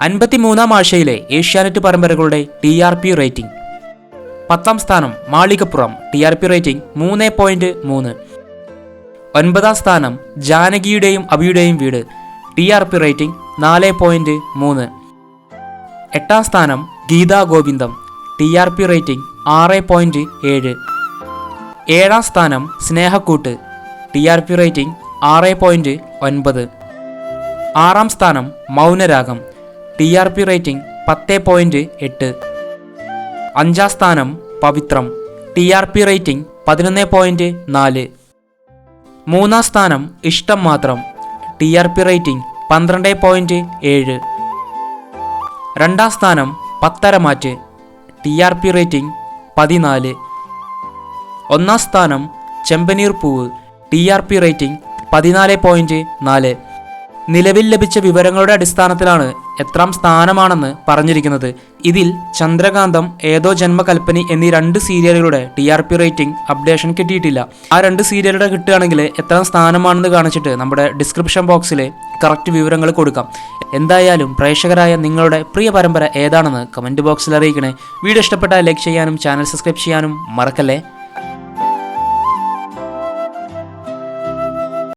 അൻപത്തിമൂന്നാം ആഴ്ചയിലെ ഏഷ്യാനെറ്റ് പരമ്പരകളുടെ T R P rating. പത്താം സ്ഥാനം Malikappuram T R P rating മൂന്ന് പോയിന്റ് മൂന്ന്. ഒൻപതാം സ്ഥാനം ജാനകിയുടെയും അബിയുടെയും വീട് ടി ആർ പി റേറ്റിംഗ് നാല് പോയിന്റ് മൂന്ന്. എട്ടാം സ്ഥാനം Geetha Govindam T R P rating ആറ് പോയിന്റ് ഏഴ്. ഏഴാം സ്ഥാനം Snehakkoottu T R P rating ആറ് പോയിന്റ് ഒൻപത്. ആറാം സ്ഥാനം Mounaragam T R P rating പത്ത് പോയിന്റ് എട്ട്. അഞ്ചാം സ്ഥാനം Pavithram. T R P rating പതിനൊന്ന് പോയിന്റ് നാല്. മൂന്നാം സ്ഥാനം Ishtam Mathram. T R P rating പന്ത്രണ്ട് പോയിന്റ് ഏഴ്. രണ്ടാം സ്ഥാനം Patharamattu T R P rating പതിനാല്. ഒന്നാം സ്ഥാനം Chembaneer Poovu. T R P rating പതിനാല് പോയിന്റ് നാല്. നിലവിൽ ലഭിച്ച വിവരങ്ങളുടെ അടിസ്ഥാനത്തിലാണ് എത്രാം സ്ഥാനമാണെന്ന് പറഞ്ഞിരിക്കുന്നത്. ഇതിൽ ചന്ദ്രകാന്തം ഏതോ ജന്മകൽപ്പനി എന്നീ രണ്ട് സീരിയലുകളുടെ T R P rating updation കിട്ടിയിട്ടില്ല. ആ രണ്ട് സീരിയലുടെ കിട്ടുകയാണെങ്കിൽ എത്രാം സ്ഥാനമാണെന്ന് കാണിച്ചിട്ട് നമ്മുടെ ഡിസ്ക്രിപ്ഷൻ ബോക്സിൽ കറക്റ്റ് വിവരങ്ങൾ കൊടുക്കാം. എന്തായാലും പ്രേക്ഷകരായ നിങ്ങളുടെ പ്രിയ പരമ്പര ഏതാണെന്ന് കമന്റ് ബോക്സിൽ അറിയിക്കണേ. വീഡിയോ ഇഷ്ടപ്പെട്ടാൽ ലൈക്ക് ചെയ്യാനും ചാനൽ സബ്സ്ക്രൈബ് ചെയ്യാനും മറക്കല്ലേ?